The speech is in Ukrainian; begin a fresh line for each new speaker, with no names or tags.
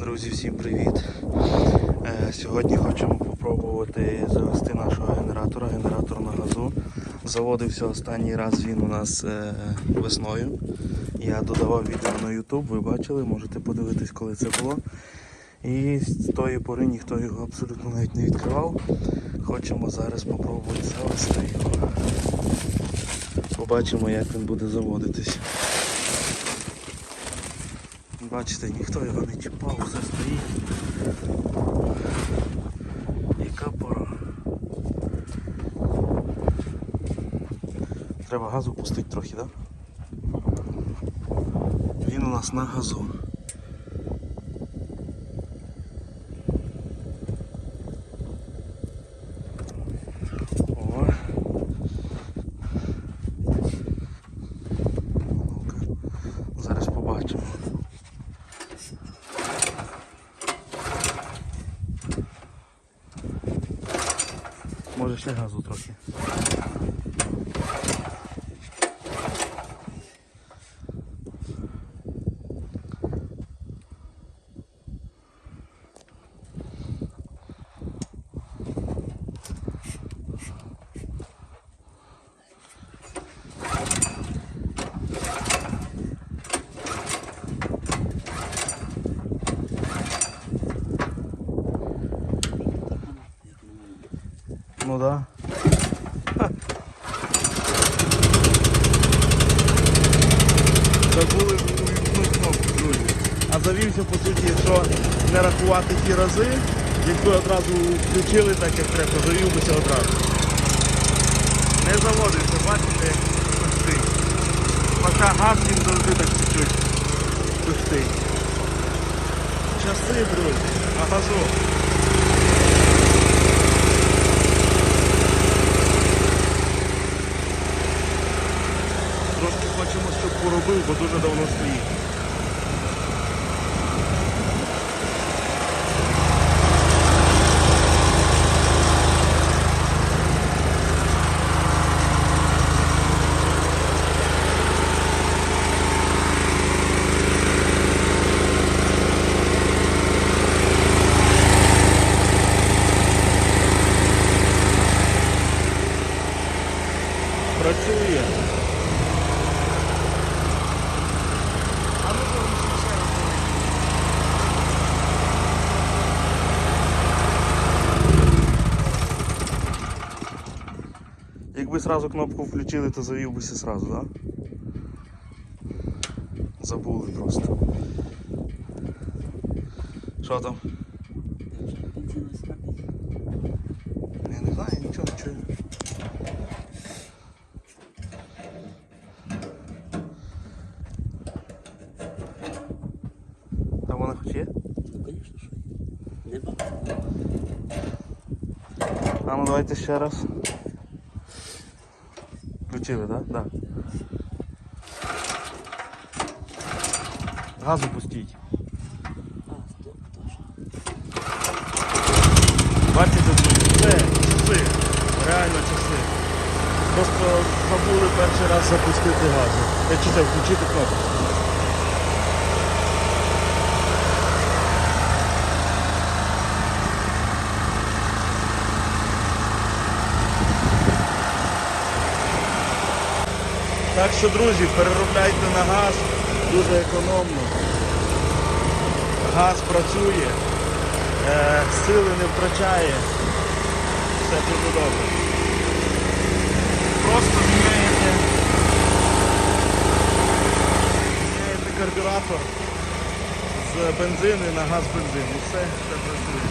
Друзі, всім привіт! Е, Сьогодні хочемо попробувати завести нашого генератора, генератор на газу. Заводився останній раз він у нас е, весною. Я додавав відео на YouTube, ви бачили, можете подивитись, коли це було. І з тої пори ніхто його абсолютно навіть не відкривав. Хочемо зараз попробувати завести його. Побачимо, як він буде заводитись. Бачите, ніхто його не чіпав, все стоїть. Яка пора. Треба газу пустити трохи, так? Да? Він у нас на газу. О. Ну-ка, Зараз побачимо. Може ще газу трохи. Ну да. Забули кнопку, друзі. А завівся, по суті, якщо не рахувати ті рази, якби одразу включили так, як треба, завівся одразу. Не заводиться, бачите, як пустий. Поки газ він завжди так чуть-чуть пустий. Часи, друзі, на газу. Бо дуже давно стоїть. Працює. А ну що ще раз говори. Якби сразу кнопку включили, то завів би сразу, так? Да? Забули просто. Що там? Я не знаю, нічого не чую. А вона хоч є?
Ну, звісно, що є. Не багато.
А ну давайте ще раз. Включили, так? Да? Да. Газу пустіть. Бачите, це часи. Реально часи. Просто забули перший раз запустити газу. Е, Чи це включити кнопку. Так що, друзі, переробляйте на газ дуже економно. Газ працює, е, сили не втрачає. Все дуже добре. Просто міняєте, міняєте карбюратор з бензину на газ бензин. І все, все працює.